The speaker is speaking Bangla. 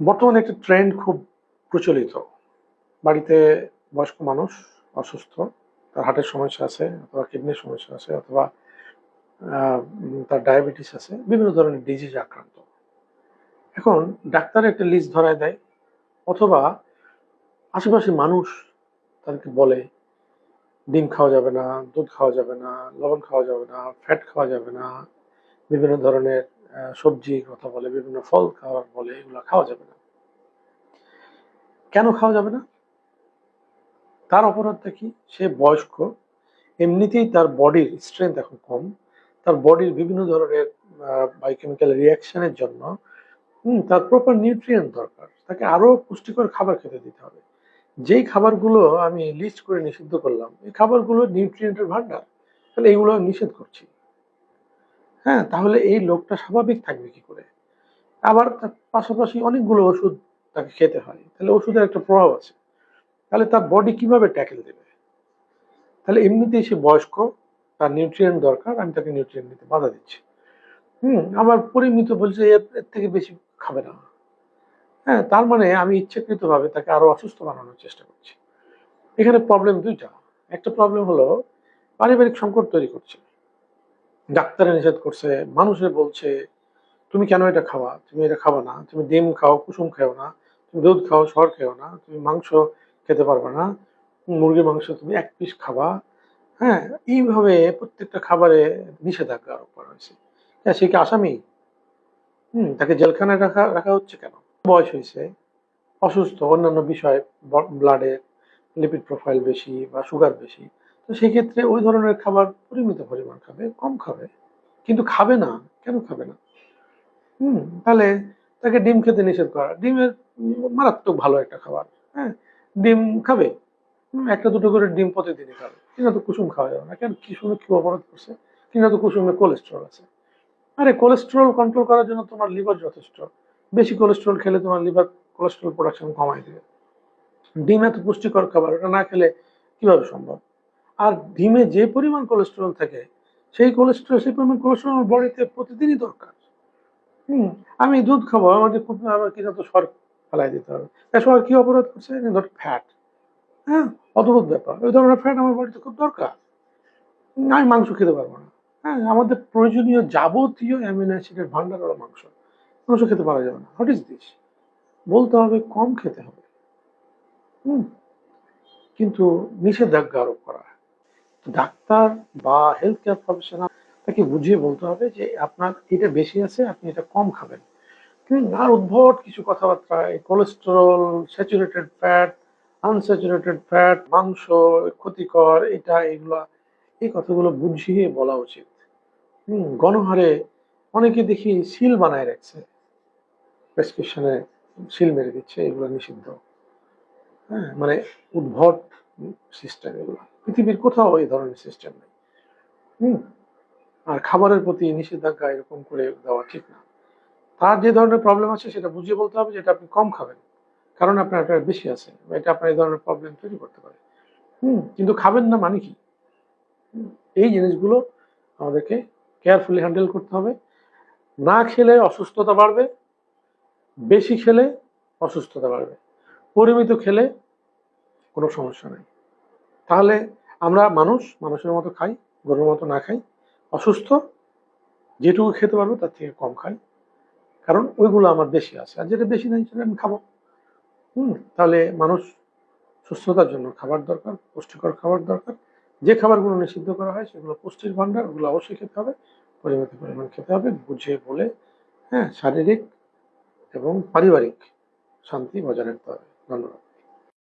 বর্তমানে একটা ট্রেন্ড খুব প্রচলিত। বাড়িতে বয়স্ক মানুষ অসুস্থ, তার হার্টের সমস্যা আছে অথবা কিডনির সমস্যা আছে অথবা তার ডায়াবেটিস আছে, বিভিন্ন ধরনের ডিজিজ আক্রান্ত। এখন ডাক্তার একটা লিস্ট ধরায় দেয় অথবা আশেপাশে মানুষ তাদেরকে বলে, ডিম খাওয়া যাবে না, দুধ খাওয়া যাবে না, লবণ খাওয়া যাবে না ফ্যাট খাওয়া যাবে না, বিভিন্ন ধরনের সবজির কথা বলে বিভিন্ন ফল খাওয়ার বলে এগুলো খাওয়া যাবে না। কেন খাওয়া যাবে না? তার অপরাধটা কি? সে বয়স্ক এমনিতেই তার বডির স্ট্রেংথ এখন কম। তার বডির বিভিন্ন ধরনের বায়োকেমিক্যাল রিয়াকশনের জন্য হুম, তার প্রপার নিউট্রিয়েন্ট দরকার। তাকে আরও পুষ্টিকর খাবার খেতে দিতে হবে। যেই খাবারগুলো আমি লিস্ট করে নিষিদ্ধ করলাম এই খাবারগুলো নিউট্রিয়েন্টের ভান্ডার তাহলে এইগুলো নিষেধ করছি। হ্যাঁ তাহলে এই লোকটা স্বাভাবিক থাকবে কি করে? আবার তার পাশাপাশি অনেকগুলো ওষুধ তাকে খেতে হয়। তাহলে ওষুধের একটা প্রভাব আছে। তাহলে তার বডি কীভাবে ট্যাকেল দেবে? তাহলে এমনিতেই সে বয়স্ক, তার নিউট্রিয়েন্ট দরকার, আমি তাকে নিউট্রিয়েন্ট নিতে বাধা দিচ্ছি। হুম আবার পরিমিত বলছে এর এর থেকে বেশি খাবে না। হ্যাঁ তার মানে আমি ইচ্ছাকৃতভাবে তাকে আরও অসুস্থ বানানোর চেষ্টা করছি। এখানে প্রবলেম দুইটা। একটা প্রবলেম হলো পারিবারিক সংকট তৈরি করছে। ডাক্তারে নিষেধ করছে, মানুষে বলছে, তুমি কেন এটা খাওয়া? তুমি এটা খাবা না। তুমি ডিম খাও, কুসুম খেও না। তুমি দুধ খাও, সর খেও না। তুমি মাংস খেতে পারবে না। মুরগির মাংস তুমি এক পিস খাবা। হ্যাঁ এইভাবে প্রত্যেকটা খাবারে নিষেধাজ্ঞা আরোপ করা হয়েছে। হ্যাঁ সে কি আসামি? হুম, তাকে জেলখানায় রাখা রাখা হচ্ছে কেন? বয়স হয়েছে, অসুস্থ, অন্যান্য বিষয়ে ব্লাডের লিপিড প্রোফাইল বেশি বা সুগার বেশি। তো সেই ক্ষেত্রে ওই ধরনের খাবার পরিমিত পরিমাণ খাবে, কম খাবে, কিন্তু খাবে না, কেন খাবে না? হুম, তাহলে তাকে ডিম খেতে নিষেধ করা। ডিমের মারাত্মক ভালো একটা খাবার হ্যাঁ? ডিম খাবে একটা দুটো করে ডিম প্রতিদিনই খাবে। কিনা তো কুসুম খাওয়া যাবে না, কেন কুসুমে কি অপরাধ করছে? কিনা তো কুসুমে কোলেস্ট্রল আছে। আরে কোলেস্ট্রল কন্ট্রোল করার জন্য তোমার লিভার যথেষ্ট। বেশি কোলেস্ট্রল খেলে তোমার লিভার কোলেস্ট্রল প্রোডাকশন কমাই দেবে। ডিম এত পুষ্টিকর খাবার, ওটা না খেলে কীভাবে সম্ভব? আর ডিমে যে পরিমাণ কোলেস্ট্রল থাকে, সেই কোলেস্ট্রল সেই পরিমাণ কোলেস্ট্রল আমার বডিতে প্রতিদিনই দরকার। হুম, আমি দুধ খাব, আমাকে খুব, আমার কিনা তো সর ফেলাই দিতে হবে। তা সর কী অপরাধ করছে? ধর ফ্যাট হ্যাঁ অদ্ভুত ব্যাপার। ওই ধরনের ফ্যাট আমার বডিতে খুব দরকার। আমি মাংস খেতে পারব না। হ্যাঁ আমাদের প্রয়োজনীয় যাবতীয় অ্যামিনো অ্যাসিডের ভান্ডার হলো মাংস। মাংস খেতে পারা যাবে না। হোয়াট ইজ দিস বলতে হবে, কম খেতে হবে। হুম, কিন্তু নিষেধাজ্ঞা আরোপ করা। ডাক্তার বা হেলথ কেয়ার প্রফেশনাল তাকে বুঝিয়ে বলতে হবে যে আপনার এটা বেশি আছে, আপনি এটা কম খাবেন। কিন্তু আর উদ্ভট কিছু কথাবার্তা এই cholesterol saturated fat unsaturated fat মাংস, ক্ষতিকর, এটা, এগুলা, এই কথাগুলো বুঝিয়ে বলা উচিত। গণহারে অনেকে দেখি সিল বানায় রাখছে। প্রেসক্রিপশনে সিল মেরে দিচ্ছে, এগুলো নিষিদ্ধ। হ্যাঁ মানে উদ্ভট সিস্টেম এগুলো। পৃথিবীর কোথাও এই ধরনের সিস্টেম নেই। হুম, আর খাবারের প্রতি নিষেধাজ্ঞা এরকম করে দেওয়া ঠিক না। তার যে ধরনের প্রবলেম আছে সেটা বুঝিয়ে বলতে হবে যেটা আপনি কম খাবেন। কারণ আপনার এটা বেশি আছে এটা আপনার এই ধরনের প্রবলেম তৈরি করতে পারে। হুম, কিন্তু খাবেন না মানে কি? এই জিনিসগুলো আমাদেরকে কেয়ারফুলি হ্যান্ডেল করতে হবে। না খেলে অসুস্থতা বাড়বে, বেশি খেলে অসুস্থতা বাড়বে। পরিমিত খেলে কোনো সমস্যা নেই। তাহলে আমরা মানুষ, মানুষের মতো খাই, গরুর মতো না খাই, অসুস্থ, যেটুকু খেতে পারব তার থেকে কম খাই। কারণ ওইগুলো আমার বেশি আছে। আর যেটা বেশি নেই সেটা আমি খাব। হুম, তাহলে মানুষ সুস্থতার জন্য খাবার দরকার, পুষ্টিকর খাবার দরকার। যে খাবারগুলো নিষিদ্ধ করা হয় সেগুলো পুষ্টির ভাণ্ডার, ওগুলো অবশ্যই খেতে হবে। পরিমিত পরিমাণ খেতে হবে বুঝিয়ে বলে হ্যাঁ শারীরিক এবং পারিবারিক শান্তি বজায় রাখতে হবে। ধন্যবাদ।